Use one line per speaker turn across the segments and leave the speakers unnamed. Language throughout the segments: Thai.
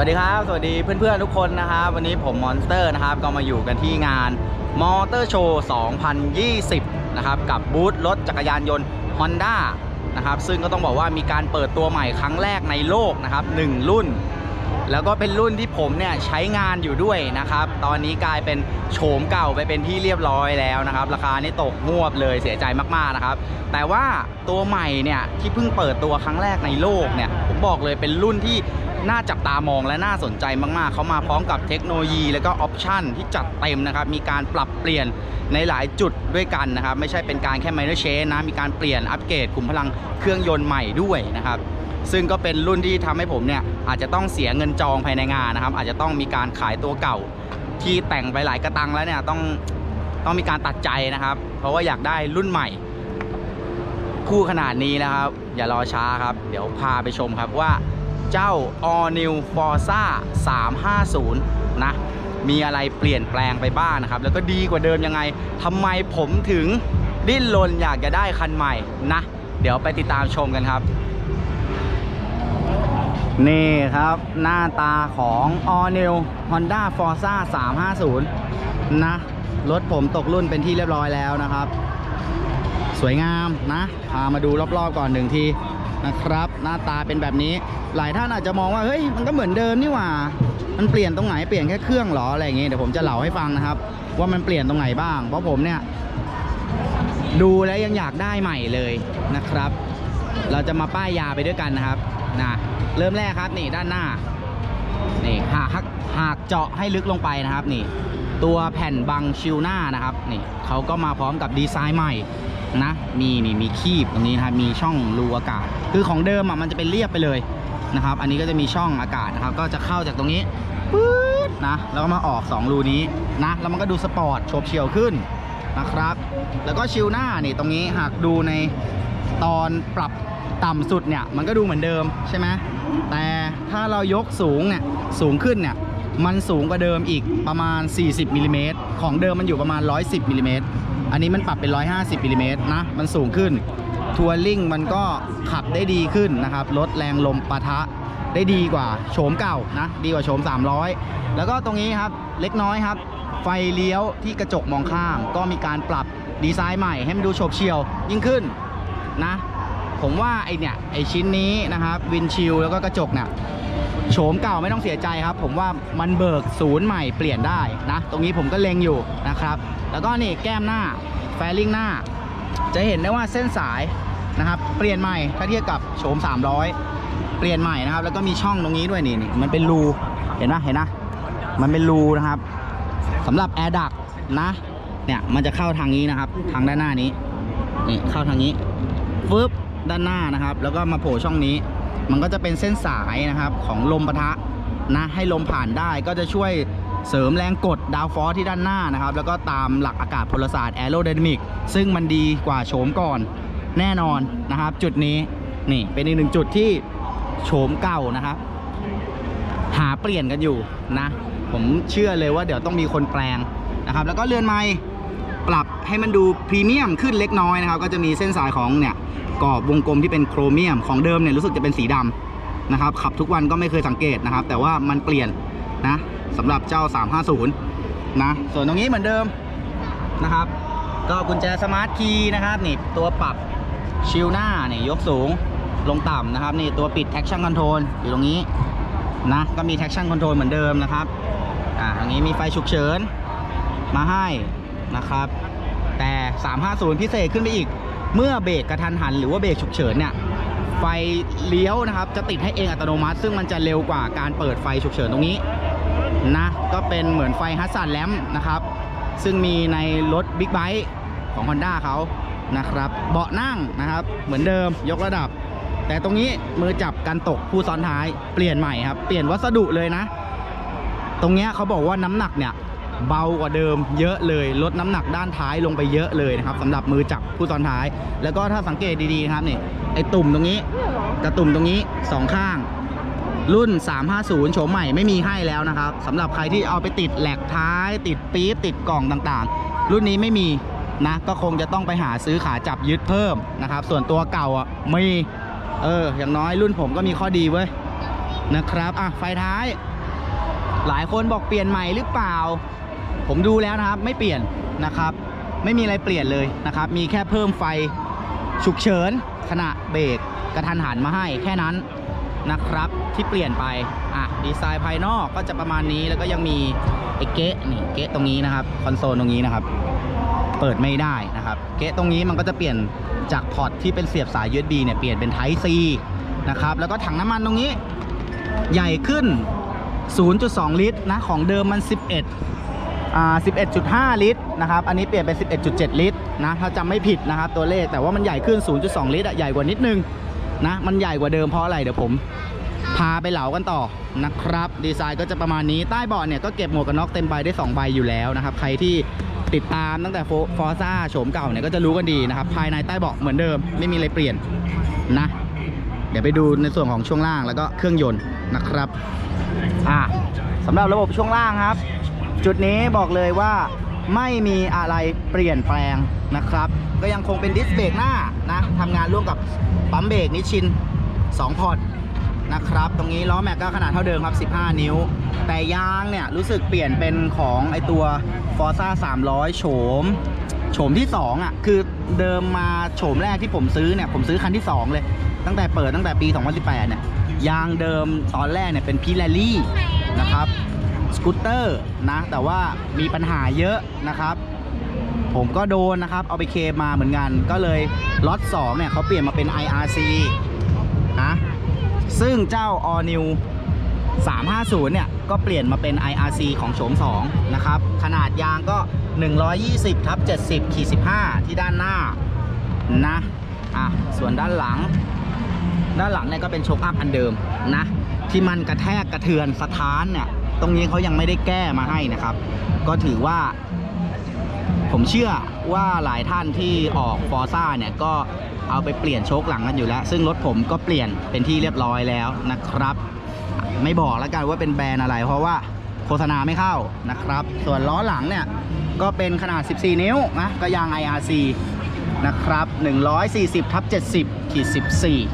วัสดีครับ สวัสดีเพื่อนๆทุกคนนะครับวันนี้ผมมอนสเตอร์นะครับก็มาอยู่กันที่งานมอเตอร์โชว์ 2020 นะครับ กับบูธรถจักรยานยนต์ Honda นะครับซึ่งก็ต้องบอกว่ามีการเปิดตัวใหม่ครั้งแรกในโลกนะครับ 1 รุ่น แล้วก็เป็นรุ่นที่ผมเนี่ยใช้งานอยู่ด้วยนะครับ ตอนนี้กลายเป็นโฉมเก่าไปเป็นที่เรียบร้อยแล้วนะครับ ราคานี่ตกหวบเลยเสียใจมากๆนะครับ แต่ว่าตัวใหม่เนี่ยที่เพิ่งเปิดตัวครั้งแรกในโลกเนี่ยผมบอกเลยเป็นรุ่นที่ น่าจับตามองและน่าสนใจมากๆ เขามาพร้อมกับเทคโนโลยี แล้วก็ออปชันที่จัดเต็มนะครับ มีการปรับเปลี่ยนในหลายจุดด้วยกันนะครับ ไม่ใช่เป็นการแค่ minor change นะ มีการเปลี่ยนอัปเกรดขุมพลังเครื่องยนต์ใหม่ด้วยนะครับซึ่งก็เป็นรุ่นที่ทำให้ผมเนี่ยอาจจะต้องเสียเงินจองภายในงานนะครับ อาจจะต้องมีการขายตัวเก่า ที่แต่งไปหลายกระตังแล้วเนี่ยต้องต้องมีการตัดใจนะครับ เพราะว่าอยากได้รุ่นใหม่ คู่ขนาดนี้นะครับ อย่ารอช้าครับ เดี๋ยวพาไปชมครับว่า เจ้า All New Forza 350 นะ มีอะไรเปลี่ยนแปลงไปบ้างนะครับ แล้วก็ดีกว่าเดิมยังไงทำไมผมถึงดิ้นรนอยากจะได้คันใหม่นะ เดี๋ยวไปติดตามชมกันครับ นี่ครับหน้าตาของ All New Honda Forza 350 นะ รถผมตกรุ่นเป็นที่เรียบร้อยแล้วนะครับ สวยงามนะ พามาดูรอบๆก่อนหนึ่งที นะครับ หน้าตาเป็นแบบนี้ หลายท่านอาจจะมองว่าเฮ้ยมันก็เหมือนเดิมนี่หว่า มันเปลี่ยนตรงไหนเปลี่ยนแค่เครื่องหรออะไรอย่างเงี้เดี๋ยวผมจะเล่าให้ฟังนะครับ ว่ามันเปลี่ยนตรงไหนบ้าง เพราะผมเนี่ยดูแล้วยังอยากได้ใหม่เลยนะครับ เราจะมาป้ายยาไปด้วยกันนะครับนะเริ่มแรกครับนี่ด้านหน้านี่หากหากเจาะให้ลึกลงไปนะครับนี่ ตัวแผ่นบังชิลหน้านะครับนี่เขาก็มาพร้อมกับดีไซน์ใหม่ นะมีนี่มีคีบตรงนี้นะครับมีช่องรูอากาศ คือของเดิมอะมันจะเป็นเรียบไปเลยนะครับ อันนี้ก็จะมีช่องอากาศนะครับ ก็จะเข้าจากตรงนี้ปื๊ดนะแล้วก็มาออก 2 รูนี้นะแล้วมันก็ดูสปอร์ตโฉบเฉี่ยวขึ้นนะครับ แล้วก็ชิลหน้านี่ตรงนี้หากดูในตอนปรับต่ำสุดเนี่ยมันก็ดูเหมือนเดิมใช่ไหมแต่ถ้าเรายกสูงเนี่ยสูงขึ้นเนี่ยมันสูงกว่าเดิมอีกประมาณ 40มิลลิเมตรของเดิมมันอยู่ประมาณ 110มิลลิเมตร อันนี้มันปรับเป็น 150มิลลิเมตรนะ มันสูงขึ้น ทัวริงมันก็ขับได้ดีขึ้นนะครับ ลดแรงลมปะทะได้ดีกว่าโฉมเก่านะ ดีกว่าโฉม 300 แล้วก็ตรงนี้ครับ เล็กน้อยครับ ไฟเลี้ยวที่กระจกมองข้าง ก็มีการปรับดีไซน์ใหม่ให้มันดูโฉบเฉี่ยวยิ่งขึ้นนะ ผมว่าไอเนี่ยไอชิ้นนี้นะครับ วินชิลแล้วก็กระจกเนี่ย โฉมเก่าไม่ต้องเสียใจครับ ผมว่ามันเบิกศูนย์ใหม่เปลี่ยนได้นะ ตรงนี้ผมก็เล็งอยู่นะครับ แล้วก็นี่แก้มหน้าแฟลิงหน้า จะเห็นได้ว่าเส้นสายนะครับเปลี่ยนใหม่ถ้าเทียบกับโฉม 300 เปลี่ยนใหม่นะครับ แล้วก็มีช่องตรงนี้ด้วยนี่นี่มันเป็นรูเห็นนะเห็นนะมันเป็นรูนะครับสำหรับแอร์ดักนะเนี่ยมันจะเข้าทางนี้นะครับ ทางด้านหน้านี้นี่เข้าทางนี้ฟึบด้านหน้านะครับ แล้วก็มาโผล่ช่องนี้ มันก็จะเป็นเส้นสายนะครับของลมปะทะนะให้ลมผ่านได้ก็จะช่วยเสริมแรงกดดาวฟอร์ที่ด้านหน้านะครับ แล้วก็ตามหลักอากาศพลศาสตร์แอโรไดนามิกซึ่งมันดีกว่าโฉมก่อนแน่นอนนะครับ จุดนี้นี่เป็นอีกหนึ่งจุดที่โฉมเก่านะครับ หาเปลี่ยนกันอยู่นะ ผมเชื่อเลยว่าเดี๋ยวต้องมีคนแปลงนะครับ แล้วก็เรือนไม้ ปรับให้มันดูพรีเมียมขึ้นเล็กน้อยนะครับก็จะมีเส้นสายของเนี่ยกรอบวงกลมที่เป็นโครเมียมของเดิมเนี่ยรู้สึกจะเป็นสีดำนะครับขับทุกวันก็ไม่เคยสังเกตนะครับ แต่ว่ามันเปลี่ยนนะสำหรับเจ้า 350 นะ ส่วนตรงนี้เหมือนเดิมนะครับ ก็กุญแจสมาร์ทคีย์นะครับนี่ตัวปรับชิลหน้านี่ยกสูงลงต่ำนะครับนี่ตัวปิด traction control อยู่ตรงนี้นะก็มี traction control เหมือนเดิมนะครับอ่าอย่างนี้มีไฟฉุกเฉินมาให้ นะครับ แต่ 350 พิเศษขึ้นไปอีก เมื่อเบรกกระทันหันหรือว่าเบรกฉุกเฉินเนี่ยไฟเลี้ยวนะครับ จะติดให้เองอัตโนมัติ ซึ่งมันจะเร็วกว่าการเปิดไฟฉุกเฉินตรงนี้นะก็เป็นเหมือนไฟฮัสซันแลมนะครับ ซึ่งมีในรถบิ๊กไบค์ของ Honda เขานะครับ เบาะนั่งนะครับ เหมือนเดิมยกระดับ แต่ตรงนี้มือจับกันตกผู้ซ้อนท้ายเปลี่ยนใหม่ครับ เปลี่ยนวัสดุเลยนะ ตรงเนี้ยเขาบอกว่าน้ำหนักเนี่ย เบากว่าเดิมเยอะเลย ลดน้ำหนักด้านท้ายลงไปเยอะเลยนะครับสำหรับมือจับผู้ซ้อนท้าย แล้วก็ถ้าสังเกตดีๆครับนี่ไอ้ตุ่มตรงนี้กับตุ่มตรงนี้สองข้าง รุ่น 350 โฉมใหม่ไม่มีให้แล้วนะครับสำหรับใครที่เอาไปติดแหลกท้าย ติดปี๊บติดกล่องต่างๆ รุ่นนี้ไม่มีนะก็คงจะต้องไปหาซื้อขาจับยึดเพิ่มนะครับ ส่วนตัวเก่าอะมีเอออย่างน้อยรุ่นผมก็มีข้อดีเว้ยนะครับอะไฟท้าย หลายคนบอกเปลี่ยนใหม่หรือเปล่า ผมดูแล้วนะครับไม่เปลี่ยนนะครับ ไม่มีอะไรเปลี่ยนเลยนะครับ มีแค่เพิ่มไฟฉุกเฉินขณะเบรกกระทันหันมาให้แค่นั้นนะครับที่เปลี่ยนไปอะดีไซน์ภายนอกก็จะประมาณนี้แล้วก็ยังมีไอ้เกะนี่เกะตรงนี้นะครับคอนโซลตรงนี้นะครับ เปิดไม่ได้นะครับ เกะตรงนี้มันก็จะเปลี่ยนจากพอร์ตที่เป็นเสียบสาย USB เนี่ยเปลี่ยนเป็น Type C นะครับแล้วก็ถังน้ำมันตรงนี้ ใหญ่ขึ้น 0.2 ลิตรนะของเดิมมัน 11 11.5 ลิตรนะครับ อันนี้เปลี่ยนเป็น 11.7 ลิตรนะ ถ้าจำไม่ผิดนะครับตัวเลข แต่ว่ามันใหญ่ขึ้น 0.2 ลิตรอะใหญ่กว่านิดนึงนะ มันใหญ่กว่าเดิมเพราะอะไร เดี๋ยวผม พาไปเหลากันต่อนะครับ ดีไซน์ก็จะประมาณนี้ ใต้เบาะเนี่ยก็เก็บหมวกกันน็อกเต็มใบได้ 2 ใบอยู่แล้วนะครับ ใครที่ติดตามตั้งแต่ฟอร์ซ่าโฉมเก่าเนี่ยก็จะรู้กันดีนะครับ ภายในใต้เบาะเหมือนเดิม ไม่มีอะไรเปลี่ยนนะ เดี๋ยวไปดูในส่วนของช่วงล่างแล้วก็เครื่องยนต์นะครับ อะสำหรับระบบช่วงล่างครับ จุดนี้บอกเลยว่าไม่มีอะไรเปลี่ยนแปลงนะครับ ก็ยังคงเป็นดิสเบรกหน้านะทำงานร่วมกับปั๊มเบรกนิชิน 2 พอร์ตนะครับ ตรงนี้ล้อแม็กก็ขนาดเท่าเดิมครับ 15 นิ้ว แต่ยางเนี่ยรู้สึกเปลี่ยนเป็นของไอตัว Forza 300 โฉม โฉมที่ 2อะคือเดิมมาโฉมแรกที่ผมซื้อเนี่ยผมซื้อคันที่ 2 เลย ตั้งแต่เปิดตั้งแต่ปี 2018เนี่ยยางเดิมตอนแรกเนี่ยเป็นพิลารี่นะครับ สกูตเตอร์นะแต่ว่ามีปัญหาเยอะนะครับ ผมก็โดนนะครับ เอาไปเคมมาเหมือนกัน ก็เลยล็อต2เนี่ยเขาเปลี่ยนมาเป็น IRC นะซึ่งเจ้า All New 350 เนี่ย ก็เปลี่ยนมาเป็น IRC ของโฉม2 นะครับ ขนาดยางก็ 120ทับ70ขีด15 ที่ด้านหน้า นะ อะ ส่วนด้านหลัง ด้านหลังเนี่ยก็เป็นโชคอัพอันเดิมนะ ที่มันกระแทกกระเทือนสถานเนี่ย ตรงนี้เขายังไม่ได้แก้มาให้นะครับ ก็ถือว่า ผมเชื่อว่าหลายท่านที่ออกฟอร์ซ่าเนี่ยก็เอาไปเปลี่ยนโชคหลังกันอยู่แล้ว ซึ่งรถผมก็เปลี่ยนเป็นที่เรียบร้อยแล้วนะครับ ไม่บอกแล้วกันว่าเป็นแบรนด์อะไร เพราะว่าโฆษณาไม่เข้านะครับ ส่วนล้อหลังเนี่ยก็เป็นขนาด 14 นิ้วนะก็ยาง IRC นะครับ 140ทับ70ขีด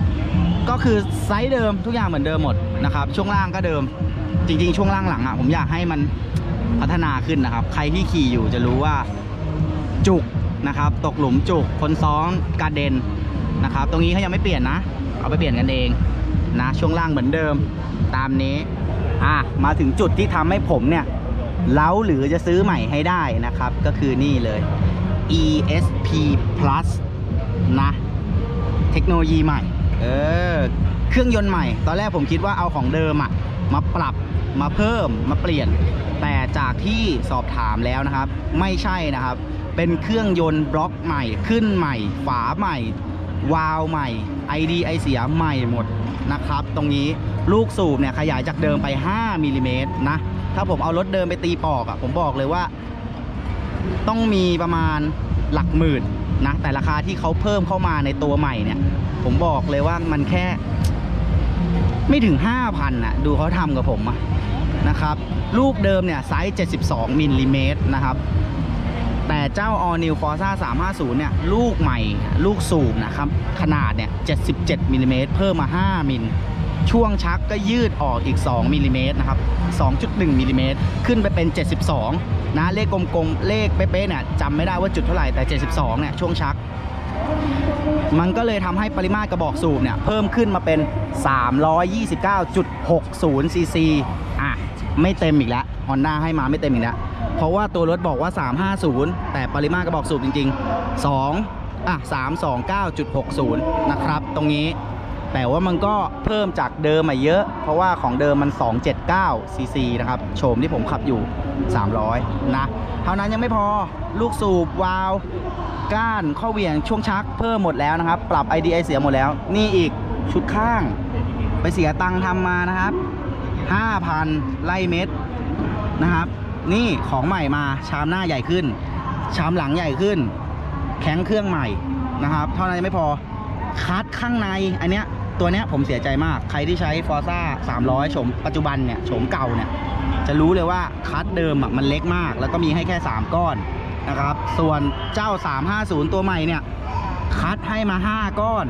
14 ก็คือไซส์เดิมทุกอย่างเหมือนเดิมหมดนะครับ ช่วงล่างก็เดิม จริงๆ ช่วงล่างหลังอะผมอยากให้มันพัฒนาขึ้นนะครับ ใครที่ขี่อยู่จะรู้ว่าจุกนะครับ ตกหลุมจุกคนซ้อนกระเด็นนะครับ ตรงนี้เขายังไม่เปลี่ยนนะ เอาไปเปลี่ยนกันเองนะช่วงล่างเหมือนเดิมตามนี้อะมาถึงจุดที่ทำให้ผมเนี่ยเล้าหรือจะซื้อใหม่ให้ได้นะครับ ก็คือนี่เลย ESP Plus นะเทคโนโลยีใหม่ เออ เครื่องยนต์ใหม่ ตอนแรกผมคิดว่าเอาของเดิมอะมาปรับ มาเพิ่มมาเปลี่ยน แต่จากที่สอบถามแล้วนะครับ ไม่ใช่นะครับ เป็นเครื่องยนต์บล็อกใหม่ขึ้นใหม่ ฝาใหม่ วาล์วใหม่ ID ไอเสียใหม่หมดนะครับ ตรงนี้ลูกสูบเนี่ยขยายจากเดิมไป 5มิลลิเมตรนะ ถ้าผมเอารถเดิมไปตีปอกอะผมบอกเลยว่า ต้องมีประมาณหลักหมื่นนะแต่ราคาที่เขาเพิ่มเข้ามาในตัวใหม่เนี่ย ผมบอกเลยว่ามันแค่ ไม่ถึง5,000น่ะดูเขาทำกับผมอะ นะครับ ลูกเดิมเนี่ยไซส์ 72มิลลิเมตรนะครับ แต่เจ้า All New Forza 350 เนี่ย ลูกใหม่ลูกสูบนะครับ ขนาดเนี่ย 77มิลลิเมตรเพิ่มมา 5 มิลช่วงชักก็ยืดออกอีก 2มิลลิเมตรนะครับ 2.1มิลลิเมตรขึ้นไปเป็น 72 นะ เลขกลมๆ เลขเป๊ะๆเนี่ยจำไม่ได้ว่าจุดเท่าไหร่แต่ 72 เนี่ย ช่วงชัก มันก็เลยทำให้ปริมาตรกระบอกสูบเนี่ย เพิ่มขึ้นมาเป็น 329.60ซีซีอะ ไม่เต็มอีกแล้ว Honda ให้มาไม่เต็มอีกแล้วเพราะว่าตัวรถบอกว่า 350 แต่ปริมาตรกระบอกสูบจริง ๆ 2 อะ 329.60 นะครับ ตรงนี้ แต่ว่ามันก็เพิ่มจากเดิมมาเยอะ เพราะว่าของเดิมมัน 279 ซีซีนะครับ โฉมที่ผมขับอยู่ 300 นะ เท่านั้นยังไม่พอ ลูกสูบวาล์วก้านข้อเหวี่ยงช่วงชักเพิ่มหมดแล้วนะครับ ปรับ IDI เสียหมดแล้ว นี่อีกชุดข้าง ไปเสียตังค์ทำมานะครับ 5,000 ไล่เม็ดนะครับ นี่ของใหม่มาชามหน้าใหญ่ขึ้น ชามหลังใหญ่ขึ้น แข็งเครื่องใหม่นะครับ เท่านั้นยังไม่พอคัดข้างในอันเนี้ยตัวเนี้ยผมเสียใจมากใครที่ใช้ Forza 300โฉมปัจจุบันเนี่ยโฉมเก่าเนี่ยจะรู้เลยว่าคัดเดิมอะมันเล็กมาก แล้วก็มีให้แค่ 3 ก้อนนะครับ ส่วนเจ้า 350 ตัวใหม่เนี่ยคัดให้มา 5 ก้อน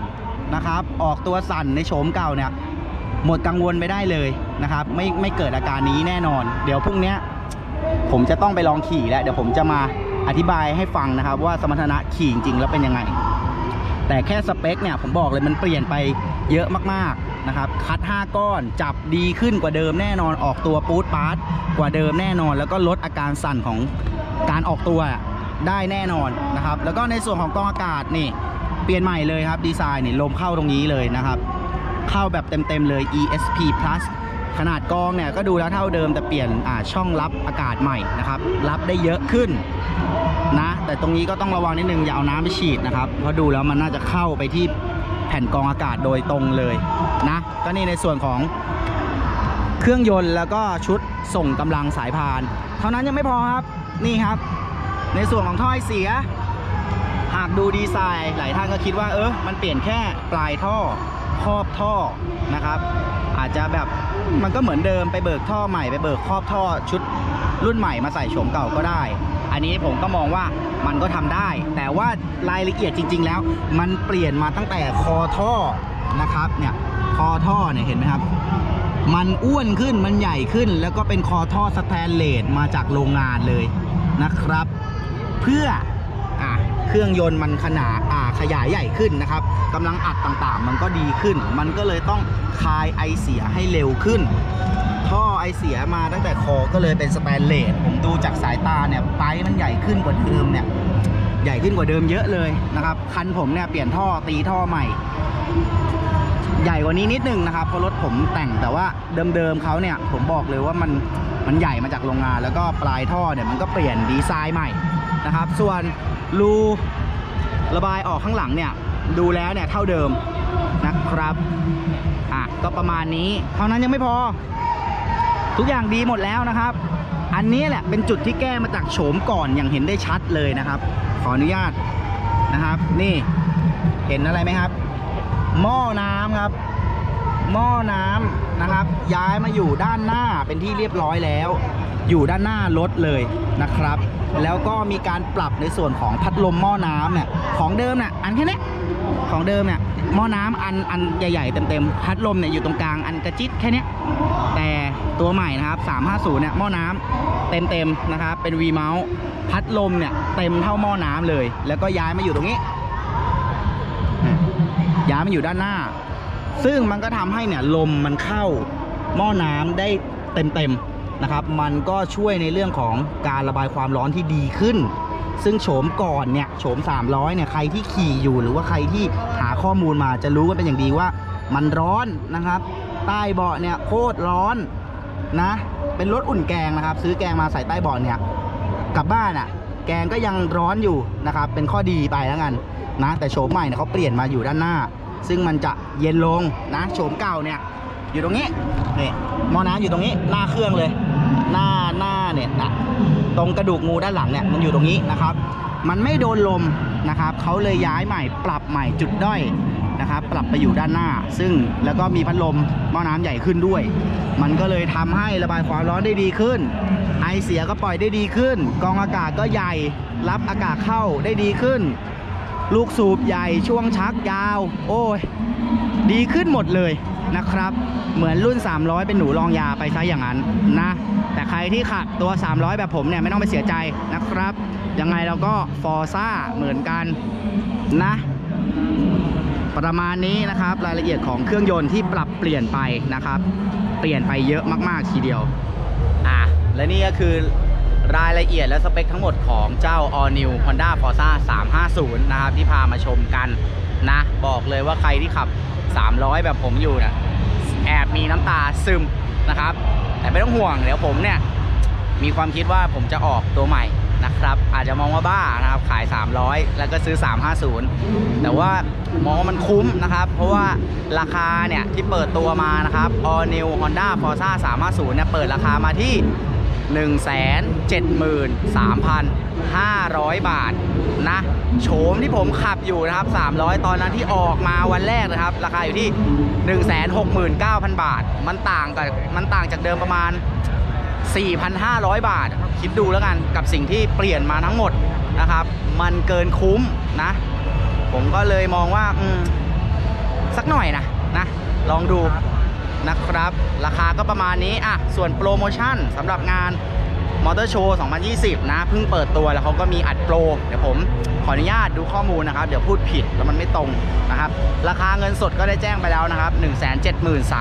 นะครับ ออกตัวสั่นในโฉมเก่าเนี่ย หมดกังวลไปได้เลยนะครับ ไม่ไม่เกิดอาการนี้แน่นอน เดี๋ยวพรุ่งนี้ผมจะต้องไปลองขี่แล้วเดี๋ยวผมจะมาอธิบายให้ฟังนะครับ ว่าสมรรถนะขี่จริงแล้วเป็นยังไง แต่แค่สเปคเนี่ยผมบอกเลยมันเปลี่ยนไปเยอะมากๆนะครับ คัด 5 ก้อนจับดีขึ้นกว่าเดิมแน่นอนออกตัวปูดปาร์ตกว่าเดิมแน่นอน แล้วก็ลดอาการสั่นของการออกตัวได้แน่นอนนะครับ แล้วก็ในส่วนของกองอากาศนี่เปลี่ยนใหม่เลยครับดีไซน์นี่ลมเข้าตรงนี้เลยนะครับ เข้าแบบเต็มๆเลย ESP Plus ขนาดกองเนี่ยก็ดูแล้วเท่าเดิมแต่เปลี่ยนช่องรับอากาศใหม่นะครับ รับได้เยอะขึ้นนะ แต่ตรงนี้ก็ต้องระวังนิดนึงอย่าเอาน้ำไปฉีดนะครับ เพราะดูแล้วมันน่าจะเข้าไปที่แผ่นกองอากาศโดยตรงเลยนะ ก็นี่ในส่วนของเครื่องยนต์แล้วก็ชุดส่งกำลังสายพาน เท่านั้นยังไม่พอครับนี่ครับ ในส่วนของท่อไอเสีย หากดูดีไซน์หลายท่านก็คิดว่าเออมันเปลี่ยนแค่ปลายท่อ ครอบท่อนะครับ อาจจะแบบมันก็เหมือนเดิมไปเบิกท่อใหม่ไปเบิกครอบท่อชุดรุ่นใหม่มาใส่โฉมเก่าก็ได้ อันนี้ผมก็มองว่ามันก็ทำได้ แต่ว่ารายละเอียดจริง ๆ แล้ว มันเปลี่ยนมาตั้งแต่คอท่อนะครับเนี่ยคอท่อเนี่ยเห็นไหมครับ มันอ้วนขึ้นมันใหญ่ขึ้น แล้วก็เป็นคอท่อสแตนเลสมาจากโรงงานเลยนะครับ เพื่อ เครื่องยนต์มันขนาดอ่าขยายใหญ่ขึ้นนะครับกำลังอัดต่างๆ มันก็ดีขึ้น มันก็เลยต้องคายไอเสียให้เร็วขึ้น ท่อไอเสียมาตั้งแต่คอก็เลยเป็นสแตนเลสผมดูจากสายตาเนี่ยไตมันใหญ่ขึ้นกว่าเดิมเนี่ยใหญ่ขึ้นกว่าเดิมเยอะเลยนะครับคันผมเนี่ยเปลี่ยนท่อตีท่อใหม่ ใหญ่กว่านี้นิดนึงนะครับเพราะรถผมแต่งแต่ว่าเดิมๆเขาเนี่ยผมบอกเลยว่ามันมันใหญ่มาจากโรงงาน แล้วก็ปลายท่อเนี่ยมันก็เปลี่ยนดีไซน์ใหม่นะครับ ส่วน รูระบายออกข้างหลังเนี่ย ดูแล้วเนี่ยเท่าเดิมนะครับอะก็ประมาณนี้ เท่านั้นยังไม่พอ ทุกอย่างดีหมดแล้วนะครับ อันนี้แหละเป็นจุดที่แก้มาจากโฉมก่อนอย่างเห็นได้ชัดเลยนะครับ ขออนุญาตนะครับ นี่เห็นอะไรไหมครับ หม้อน้ำครับ หม้อน้ำนะครับ ย้ายมาอยู่ด้านหน้าเป็นที่เรียบร้อยแล้ว อยู่ด้านหน้ารถเลยนะครับ แล้วก็มีการปรับในส่วนของพัดลมหม้อน้ำเนี่ยของเดิมเนี่ยอันแค่นี้ของเดิมเนี่ยหม้อน้ำอันอันใหญ่ๆเต็มๆพัดลมเนี่ยอยู่ตรงกลางอันกระจิตแค่นี้แต่ตัวใหม่นะครับ 350 เนี่ยหม้อน้ำเต็มๆนะครับเป็น V mount พัดลมเนี่ยเต็มเท่าหม้อน้ำเลย แล้วก็ย้ายมาอยู่ตรงนี้ย้ายมาอยู่ด้านหน้า ซึ่งมันก็ทำให้เนี่ยลมมันเข้าหม้อน้ำได้เต็มๆ นะครับ มันก็ช่วยในเรื่องของการระบายความร้อนที่ดีขึ้น ซึ่งโฉมก่อนเนี่ยโฉม 300เนี่ยใครที่ขี่อยู่หรือว่าใครที่หาข้อมูลมาจะรู้กันเป็นอย่างดีว่า มันร้อนนะครับ ใต้เบาะเนี่ยโคตรร้อนนะ เป็นรถอุ่นแกงนะครับ ซื้อแกงมาใส่ใต้เบาะเนี่ยกลับบ้านอะ่ะ แกงก็ยังร้อนอยู่นะครับ เป็นข้อดีไปแล้วกันนะ แต่โฉมใหม่เนี่ยเขาเปลี่ยนมาอยู่ด้านหน้า ซึ่งมันจะเย็นลงนะโฉมเก่าเนี่ย อยู่ตรงนี้นี่หมอน้ำอยู่ตรงนี้หน้าเครื่องเลย หน้าหน้าเนี่ยนะตรงกระดูกงูด้านหลังเนี่ยมันอยู่ตรงนี้นะครับ มันไม่โดนลมนะครับเขาเลยย้ายใหม่ปรับใหม่จุดด้อยนะครับ ปรับไปอยู่ด้านหน้า ซึ่งแล้วก็มีพัดลมหม้อน้ำใหญ่ขึ้นด้วย มันก็เลยทำให้ระบายความร้อนได้ดีขึ้น ไอเสียก็ปล่อยได้ดีขึ้น กองอากาศก็ใหญ่รับอากาศเข้าได้ดีขึ้น ลูกสูบใหญ่ช่วงชักยาว โอ้ยดีขึ้นหมดเลย นะครับ เหมือนรุ่น 300 เป็นหนูรองยาไปซะอย่างนั้นนะ แต่ใครที่ขับตัว 300 แบบผมเนี่ยไม่ต้องไปเสียใจนะครับ ยังไงเราก็ฟอร์ซ่าเหมือนกันนะ ประมาณนี้นะครับรายละเอียดของเครื่องยนต์ที่ปรับเปลี่ยนไปนะครับ เปลี่ยนไปเยอะมากๆทีเดียวอะและนี่ก็คือรายละเอียดและสเปคทั้งหมดของเจ้า All New Honda Forza 350 นะครับ ที่พามาชมกันนะ บอกเลยว่าใครที่ขับ 300 แบบผมอยู่นะแอบมีน้ำตาซึมนะครับ แต่ไม่ต้องห่วงเดี๋ยวผมเนี่ยมีความคิดว่าผมจะออกตัวใหม่นะครับ อาจจะมองว่าบ้านะครับขาย 300 แล้วก็ซื้อ 350 แต่ว่ามองว่ามันคุ้มนะครับ เพราะว่าราคาเนี่ยที่เปิดตัวมานะครับ All New Honda Forza 350เนี่ยเปิดราคามาที่ 173,500 บาทนะโฉมที่ผมขับอยู่นะครับ 300 ตอนนั้นที่ออกมาวันแรกนะครับ ราคาอยู่ที่ 169,000 บาท มันต่างกับมันต่างจากเดิมประมาณ 4,500 บาท คิดดูแล้วกันกับสิ่งที่เปลี่ยนมาทั้งหมดนะครับ มันเกินคุ้มนะ ผมก็เลยมองว่าสักหน่อยนะนะ ลองดู นะครับ ราคาก็ประมาณนี้อะส่วนโปรโมชั่นสำหรับงานมอเตอร์โชว์2020 นะ เพิ่งเปิดตัวแล้วเขาก็มีอัดโปร เดี๋ยวผมขออนุญาตดูข้อมูลนะครับ เดี๋ยวพูดผิดแล้วมันไม่ตรงนะครับ ราคาเงินสดก็ได้แจ้งไปแล้วนะครับ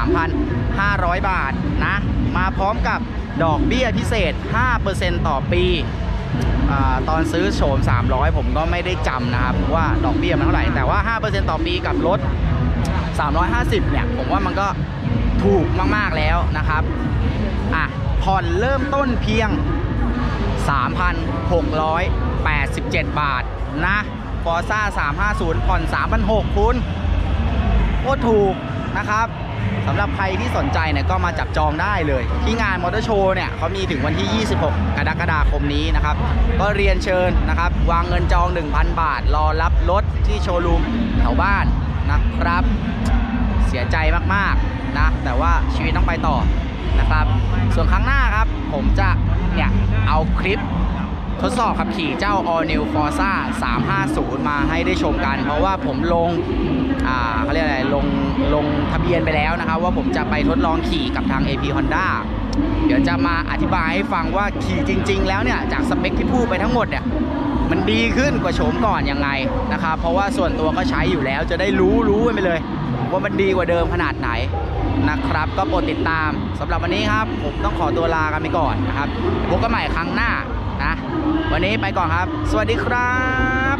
173,500 บาทนะ มาพร้อมกับดอกเบี้ยพิเศษ 5%ต่อปีอตอนซื้อโฉม 300 ผมก็ไม่ได้จำนะครับ ว่าดอกเบี้ยมันเท่าไหร่ แต่ว่า 5%ต่อปีกับรถ350 เนี่ย ผมว่ามันก็ ถูกมาก ๆ แล้วนะครับอะผ่อนเริ่มต้นเพียง 3,687 บาทนะฟอร์ซ่า350 ผ่อน 3,600คุณโคตรถูกนะครับสำหรับใครที่สนใจเนี่ยก็มาจับจองได้เลย ที่งานมอเตอร์โชว์เนี่ยเขามีถึงวันที่ 26 กรกฎาคมนี้นะครับ ก็เรียนเชิญนะครับ วางเงินจอง 1,000 บาท รอรับรถที่โชว์รูมแถวบ้านนะครับ เสียใจมาก ๆ นะ แต่ว่าชีวิตต้องไปต่อนะครับ ส่วนครั้งหน้าครับ ผมจะเนี่ยเอาคลิปทดสอบขับขี่เจ้า All New Forza 350 มาให้ได้ชมกัน เพราะว่าผมลงอ่าเขาเรียกอะไรลงลงทะเบียนไปแล้วนะครับ ว่าผมจะไปทดลองขี่กับทาง AP Honda เดี๋ยวจะมาอธิบายให้ฟังว่าขี่จริง ๆ แล้วเนี่ย จากสเปคที่พูดไปทั้งหมดเนี่ยมันดีขึ้นกว่าโฉมก่อนยังไงนะครับ เพราะว่าส่วนตัวก็ใช้อยู่แล้วจะได้รู้รู้กันไปเลย ว่ามันดีกว่าเดิมขนาดไหนนะครับ ก็โปรดติดตามสำหรับวันนี้ครับ ผมต้องขอตัวลากันไปก่อนนะครับพบกันใหม่ครั้งหน้านะ วันนี้ไปก่อนครับ สวัสดีครับ